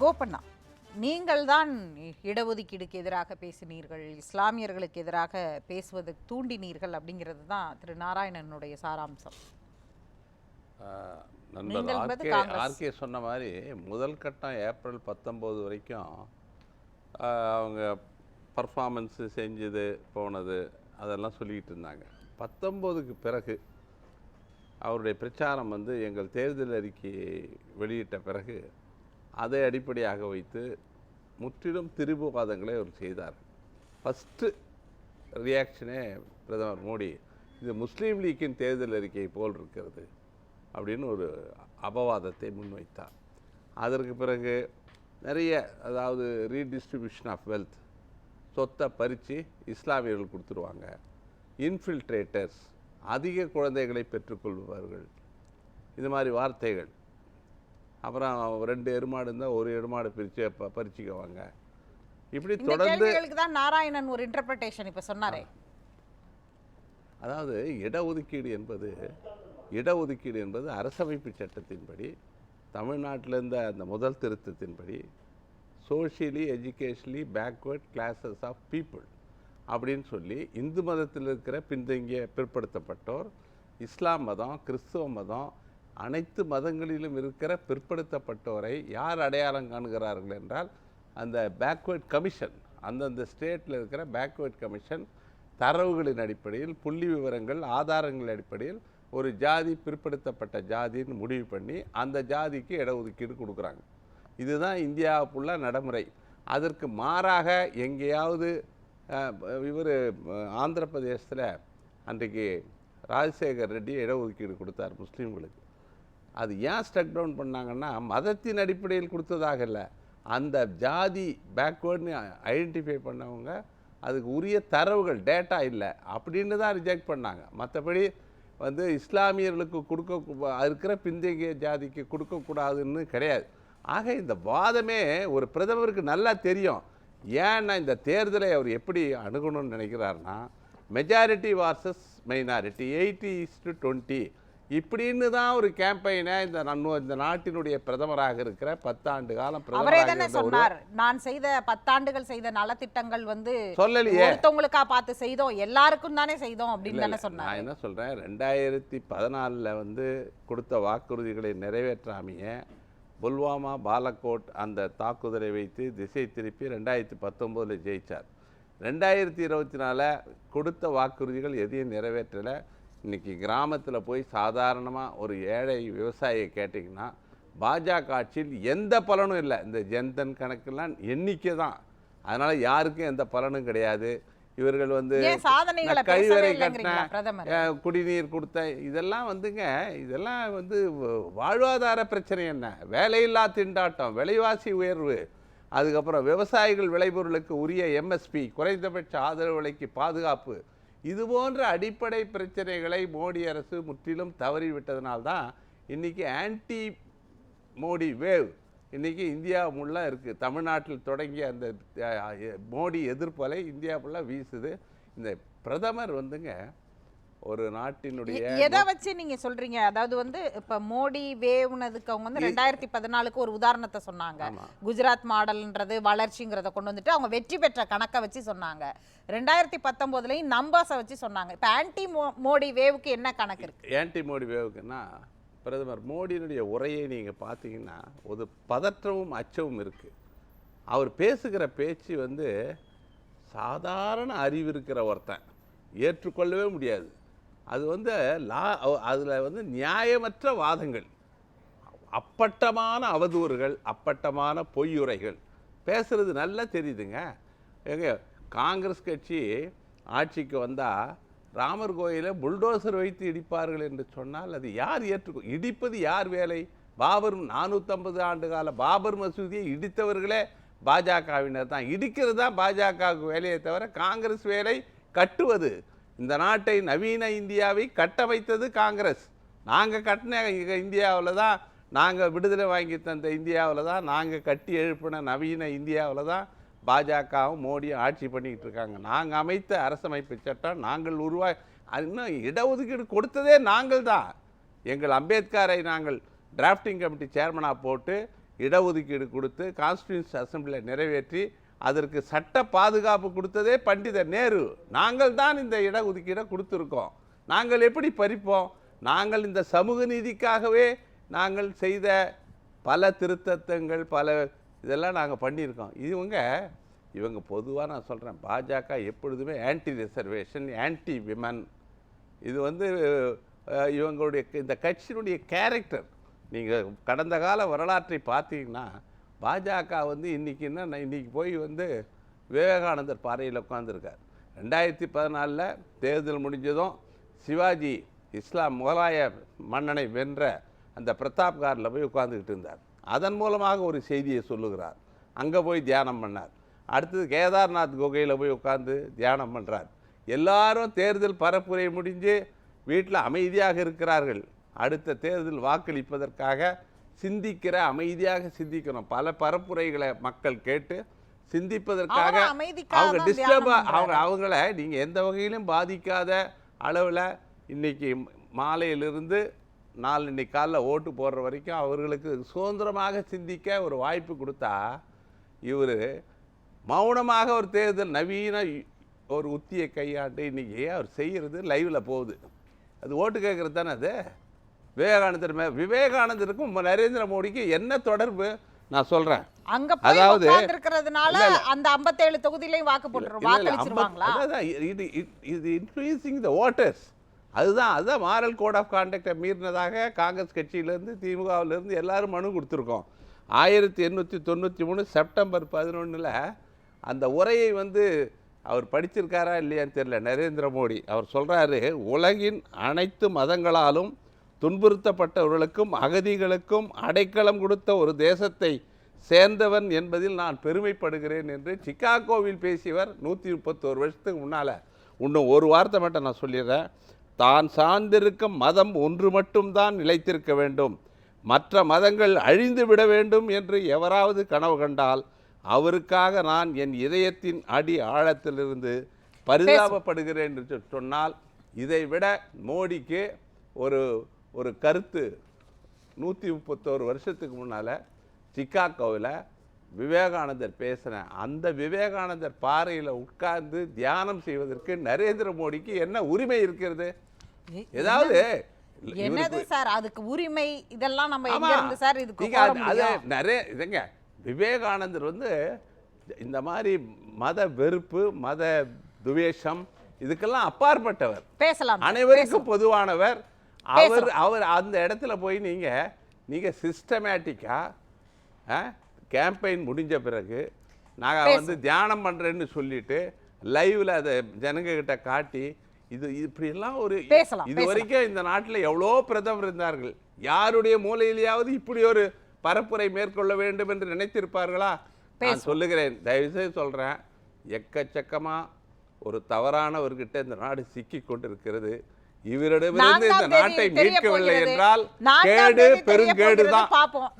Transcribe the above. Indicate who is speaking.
Speaker 1: கோபண்ணா. நீங்கள் தான் இடஒதுக்கீடுக்கு எதிராக பேசினீர்கள் இஸ்லாமியர்களுக்கு எதிராக பேசுவது தூண்டினீர்கள் அப்படிங்கிறது தான் திரு நாராயணனுடைய சாராம்சம்.
Speaker 2: நண்பர் ஆர்கே சொன்ன மாதிரி முதல் கட்டம் ஏப்ரல் பத்தொம்போது வரைக்கும் அவங்க பர்ஃபார்மன்ஸு செஞ்சது போனது அதெல்லாம் சொல்லிக்கிட்டு இருந்தாங்க. பத்தொம்போதுக்கு பிறகு அவருடைய பிரச்சாரம் வந்து எங்கள் தேர்தல் அறிக்கை வெளியிட்ட பிறகு அதை அடிப்படையாக வைத்து முற்றிலும் திரிபுவாதங்களை அவர் செய்தார். ஃபஸ்ட்டு ரியாக்ஷனே பிரதமர் மோடி இது முஸ்லீம் லீக்கின் தேர்தல் அறிக்கை போல் இருக்கிறது அப்படின்னு ஒரு அபவாதத்தை முன்வைத்தார். அதற்கு பிறகு நிறைய அதாவது ரீடிஸ்ட்ரிபியூஷன் ஆஃப் வெல்த் சொத்தை பறித்து இஸ்லாமியர்கள் கொடுத்துருவாங்க. இன்ஃபில்ட்ரேட்டர்ஸ் அதிக குழந்தைகளை பெற்றுக்கொள்பவர்கள். இது மாதிரி வார்த்தைகள். அப்புறம் ரெண்டு எருமாடு இருந்தால் ஒரு எருமாடு பிரித்து ப பறிச்சுக்குவாங்க. இப்படி தொடர்ந்து
Speaker 1: தான் நாராயணன் ஒரு இன்டர்பிரேஷன் இப்ப சொன்னாரே.
Speaker 2: அதாவது இடஒதுக்கீடு என்பது இடஒதுக்கீடு என்பது அரசமைப்பு சட்டத்தின்படி தமிழ்நாட்டில் இருந்த அந்த முதல் திருத்தத்தின்படி socially educationally backward classes of people அப்படின்னு சொல்லி இந்து மதத்தில் இருக்கிற பின்தங்கிய பிற்படுத்தப்பட்டோர் இஸ்லாம் மதம் கிறிஸ்துவ மதம் அனைத்து மதங்களிலும் இருக்கிற பிற்படுத்தப்பட்டோரை யார் அடையாளம் காணுகிறார்கள் என்றால் அந்த பேக்வேர்ட் கமிஷன் அந்தந்த ஸ்டேட்டில் இருக்கிற பேக்வேர்ட் கமிஷன் தரவுகளின் அடிப்படையில் புள்ளி விவரங்கள் ஆதாரங்கள் அடிப்படையில் ஒரு ஜாதி பிற்படுத்தப்பட்ட ஜாதின்னு முடிவு பண்ணி அந்த ஜாதிக்கு இடஒதுக்கீடு கொடுக்குறாங்க. இதுதான் இந்தியா ஃபுல்லாக நடைமுறை. அதற்கு மாறாக எங்கேயாவது இவர் ஆந்திர பிரதேசத்தில் அன்றைக்கு ராஜசேகர் ரெட்டி இடஒதுக்கீடு கொடுத்தார் முஸ்லீம்களுக்கு. அது ஏன் ஸ்டக் டவுன் பண்ணாங்கன்னா மதத்தின் அடிப்படையில் கொடுத்ததாக இல்லை. அந்த ஜாதி பேக்வேர்டுன்னு ஐடென்டிஃபை பண்ணவங்க அதுக்கு உரிய தரவுகள் டேட்டா இல்லை. அப்படின்னு தான் ரிஜெக்ட் பண்ணாங்க. மற்றபடி வந்து இஸ்லாமியர்களுக்கு கொடுக்க இருக்கிற பிந்தைய ஜாதிக்கு கொடுக்கக்கூடாதுன்னு கிடையாது. ஆக இந்த வாதமே ஒரு பிரதமருக்கு நல்லா தெரியும். ஏன்னா இந்த தேர்தலை அவர் எப்படி அணுகணும்னு நினைக்கிறாருன்னா majority versus minority eighty is to twenty இப்படின்னு தான் ஒரு கேம்பெயினை இந்த இந்த நாட்டினுடைய பிரதமராக இருக்கிற பத்தாண்டு காலம்
Speaker 1: அவரே தானே சொன்னார். நான் செய்த பத்தாண்டுகள் செய்த நலத்திட்டங்கள் வந்து
Speaker 2: சொல்லலையே.
Speaker 1: ஒருத்தவங்களுக்கா பார்த்து செய்தோம் எல்லாருக்கும் தானே செய்தோம் அப்படின்னு தானே சொன்னார்.
Speaker 2: நான் என்ன சொல்கிறேன் ரெண்டாயிரத்தி பதினாலில் வந்து கொடுத்த வாக்குறுதிகளை நிறைவேற்றாமைய புல்வாமா பாலக்கோட் அந்த தாக்குதலை வைத்து திசை திருப்பி ரெண்டாயிரத்தி பத்தொம்போதில் ஜெயிச்சார். ரெண்டாயிரத்தி இருபத்தி நாலில் கொடுத்த வாக்குறுதிகள் எதையும் நிறைவேற்றலை. இன்னைக்கு கிராமத்தில் போய் சாதாரணமாக ஒரு ஏழை விவசாயியை கேட்டிங்கன்னா பாஜக ஆட்சியில் எந்த பலனும் இல்லை. இந்த ஜன்தன் கணக்கெல்லாம் எண்ணிக்கை தான் அதனால் யாருக்கும் எந்த பலனும் கிடையாது. இவர்கள் வந்து கழிவறை அஹ், குடிநீர் கொடுத்த இதெல்லாம் வந்துங்க இதெல்லாம் வந்து வாழ்வாதார பிரச்சனை என்ன? வேலையில்லா திண்டாட்டம் விலைவாசி உயர்வு. அதுக்கப்புறம் விவசாயிகள் விளைபொருளுக்கு உரிய எம்எஸ்பி குறைந்தபட்ச ஆதரவு விலைக்கு பாதுகாப்பு. இது போன்ற அடிப்படை பிரச்சனைகளை மோடி அரசு முற்றிலும் தவறிவிட்டதனால்தான் இன்னைக்கு ஆன்டி மோடி வேவ் இன்றைக்கி இந்தியா முள்ள இருக்குது தமிழ்நாட்டில் தொடங்கிய அந்த மோடி எதிர்ப்பலை இந்தியா ஃபுல்லாக வீசுது. இந்த பிரதமர் வந்துங்க ஒரு நாட்டினுடைய
Speaker 1: எதை வச்சு நீங்க சொல்றீங்க? அதாவது வந்து இப்ப மோடி வேவுனதுக்கு அவங்க வந்து ரெண்டாயிரத்தி பதினாலுக்கு ஒரு உதாரணத்தை சொன்னாங்க. குஜராத் மாடல்ன்றது வளர்ச்சிங்கிறத கொண்டு வந்துட்டு அவங்க வெற்றி பெற்ற கணக்கை வச்சு சொன்னாங்க. ரெண்டாயிரத்தி பத்தொன்பதுலயும் நம்பர்ஸை வச்சு சொன்னாங்க. இப்ப ஆன்டி மோடி வேவுக்கு என்ன கணக்கு இருக்கு?
Speaker 2: ஆன்டி மோடி வேவுக்குன்னா பிரதமர் மோடியினுடைய உரையை நீங்கள் பார்த்தீங்கன்னா ஒரு பதற்றமும் அச்சமும் இருக்குது அவர் பேசுகிற பேச்சு வந்து சாதாரண அறிவு இருக்கிற ஒருத்தன். ஏற்றுக்கொள்ளவே முடியாது. அது வந்து லா அதில் வந்து நியாயமற்ற வாதங்கள். அப்பட்டமான அவதூறுகள் அப்பட்டமான பொய்யுரைகள். பேசுகிறது நல்லா தெரியுதுங்க. எங்க காங்கிரஸ் கட்சி ஆட்சிக்கு வந்தால் ராமர் கோயிலை புல்டோசர் வைத்து இடிப்பார்கள் என்று சொன்னால் அது யார் ஏற்றுக்கும் இடிப்பது யார் வேலை? பாபர் நானூற்றம்பது ஆண்டு கால பாபர் மசூதியை இடித்தவர்களே பாஜகவினர் தான். இடிக்கிறது தான் பாஜகவுக்கு வேலையை தவிர காங்கிரஸ் வேலை கட்டுவது. இந்த நாட்டை நவீன இந்தியாவை கட்டமைத்தது காங்கிரஸ். நாங்கள் கட்டின இந்தியாவில் தான் நாங்கள் விடுதலை வாங்கி தந்த இந்தியாவில் தான் நாங்கள் கட்டி எழுப்பின நவீன இந்தியாவில் தான் பாஜகவும் மோடியும் ஆட்சி பண்ணிக்கிட்டு இருக்காங்க. நாங்கள் அமைத்த அரசமைப்பு சட்டம் நாங்கள் உருவா இன்னும் இடஒதுக்கீடு கொடுத்ததே நாங்கள் தான். எங்கள் அம்பேத்கரை நாங்கள் டிராஃப்டிங் கமிட்டி சேர்மனாக போட்டு இடஒதுக்கீடு கொடுத்து கான்ஸ்டியூன்ஸ் அசம்பிளியில் நிறைவேற்றி அதற்கு சட்ட பாதுகாப்பு கொடுத்ததே பண்டிதர் நேரு. நாங்கள் தான் இந்த இடஒதுக்கீடை கொடுத்துருக்கோம். நாங்கள் எப்படி பறிப்போம்? நாங்கள் இந்த சமூக நீதிக்காகவே நாங்கள் செய்த பல திருத்தத்தங்கள் பல இதெல்லாம் நாங்கள் பண்ணியிருக்கோம். இவங்க இவங்க பொதுவாக நான் சொல்கிறேன் பாஜக எப்பொழுதுமே ஆன்டி ரிசர்வேஷன் ஆன்டி விமன் இது வந்து இவங்களுடைய இந்த கட்சியினுடைய கேரக்டர் நீங்கள் கடந்த கால வரலாற்றை பார்த்தீங்கன்னா பாஜக வந்து இன்றைக்கின்னா இன்றைக்கி போய் வந்து விவேகானந்தர் பாறையில் உட்காந்துருக்கார் ரெண்டாயிரத்தி பதினாலில் தேர்தல் முடிஞ்சதும் சிவாஜி இஸ்லாம் முகலாய மன்னனை வென்ற அந்த பிரதாப் காரில் போய் உட்காந்துக்கிட்டு இருந்தார். அதன் மூலமாக ஒரு செய்தியை சொல்லுகிறார். அங்கே போய் தியானம் பண்ணார். அடுத்தது கேதார்நாத் குகையில் போய் உட்காந்து தியானம் பண்ணுறார். எல்லாரும் தேர்தல் பரப்புரை முடிஞ்சு வீட்டில் அமைதியாக இருக்கிறார்கள். அடுத்த தேர்தல் வாக்களிப்பதற்காக சிந்திக்கிற அமைதியாக சிந்திக்கணும். பல பரப்புரைகளை மக்கள் கேட்டு சிந்திப்பதற்காக அவங்க டிஸ்டர்ப் அவங்க அவங்கள நீங்கள் எந்த வகையிலும் பாதிக்காத அளவில் இன்னைக்கு மாலையிலிருந்து நாலு இன்னைக்கு காலைல ஓட்டு போடுற வரைக்கும் அவர்களுக்கு சுதந்திரமாக சிந்திக்க ஒரு வாய்ப்பு கொடுத்தா இவர் மௌனமாக ஒரு தேர்தல் நவீன ஒரு உத்தியை கையாண்டு இன்னைக்கு அவர் செய்கிறது லைவில் போகுது. அது ஓட்டு கேட்குறது தானே அது? விவேகானந்தர் மே விவேகானந்தருக்கும் நரேந்திர மோடிக்கு என்ன தொடர்பு? நான் சொல்கிறேன்
Speaker 1: அங்க
Speaker 2: அதாவது-
Speaker 1: அந்த 57 தொகுதியிலையும் வாக்கு
Speaker 2: இல்ல,
Speaker 1: வாக்களிச்சிருவாங்களா?
Speaker 2: இது இது- இன்க்ரீசிங் த ஓட்டர்ஸ் அதுதான் அதுதான் மாரல் கோட் ஆஃப் கான்டக்டை மீறினதாக காங்கிரஸ் கட்சியிலேருந்து திமுகவிலேருந்து எல்லாரும் மனு கொடுத்துருக்கோம். ஆயிரத்தி எண்ணூற்றி தொண்ணூற்றி மூணு செப்டம்பர் பதினொன்றில் அந்த உரையை வந்து அவர் படிச்சிருக்காரா இல்லையான்னு தெரியல நரேந்திர மோடி. அவர் சொல்கிறாரு உலகின் அனைத்து மதங்களாலும் துன்புறுத்தப்பட்டவர்களுக்கும் அகதிகளுக்கும் அடைக்கலம் கொடுத்த ஒரு தேசத்தை சேர்ந்தவன் என்பதில் நான் பெருமைப்படுகிறேன் என்று சிக்காகோவில் பேசியவர் நூற்றி முப்பத்தோரு வருஷத்துக்கு முன்னால். இன்னும் ஒரு வார்த்தை மட்டும் நான் சொல்லிடுறேன். தான் சார்ந்திருக்கும் மதம் ஒன்று மட்டும்தான் நிலைத்திருக்க வேண்டும். மற்ற மதங்கள் அழிந்து விட வேண்டும் என்று எவராவது கனவு கண்டால் அவருக்காக நான் என் இதயத்தின் அடி ஆழத்திலிருந்து பரிதாபப்படுகிறேன் என்று சொன்னால் இதை விட மோடிக்கு ஒரு ஒரு கருத்து நூற்றி முப்பத்தோரு வருஷத்துக்கு முன்னால் சிக்காகோவில் விவேகானந்தர் பேசின அந்த விவேகானந்தர் பாறையில் உட்கார்ந்து தியானம் செய்வதற்கு நரேந்திர மோடிக்கு என்ன உரிமை இருக்கிறது? ஏதாவது
Speaker 1: என்னது சார்? அதுக்கு உரிமை இதெல்லாம் நம்ம எங்க. இருந்து சார் இதுக்கு
Speaker 2: அது- நிறைய இதுங்க விவேகானந்தர் வந்து இந்த மாதிரி மத வெறுப்பு மத துவேஷம் இதுக்கெல்லாம் அப்பாற்பட்டவர்.
Speaker 1: பேசலாம்
Speaker 2: அனைவருக்கும் பொதுவானவர். அவர் அவர் அந்த இடத்துல போய் நீங்க நீங்க சிஸ்டமேட்டிக்கா கேம்பெயின் முடிஞ்ச பிறகு நாங்கள் வந்து தியானம் பண்றேன்னு சொல்லிட்டு லைவ்ல அதை ஜனங்க கிட்ட காட்டி இது இப்படியெல்லாம் ஒரு இது. வரைக்கும் இந்த நாட்டில் எவ்வளோ பிரதமர் இருந்தார்கள்? யாருடைய மூலையிலேயாவது இப்படி ஒரு பரப்புரை மேற்கொள்ள வேண்டும் என்று நினைத்திருப்பார்களா? நான் சொல்லுகிறேன். தயவுசெய்து சொல்றேன். எக்கச்சக்கமா ஒரு தவறானவர்கிட்ட இந்த நாடு சிக்கி கொண்டிருக்கிறது. இவரிடமிருந்து இந்த நாட்டை மீட்கவில்லை. என்றால் கேடு
Speaker 1: தெரிய- தெரிய
Speaker 2: பெருங்கேடு
Speaker 1: போகிறது.
Speaker 2: தான்
Speaker 1: பார்ப்போம்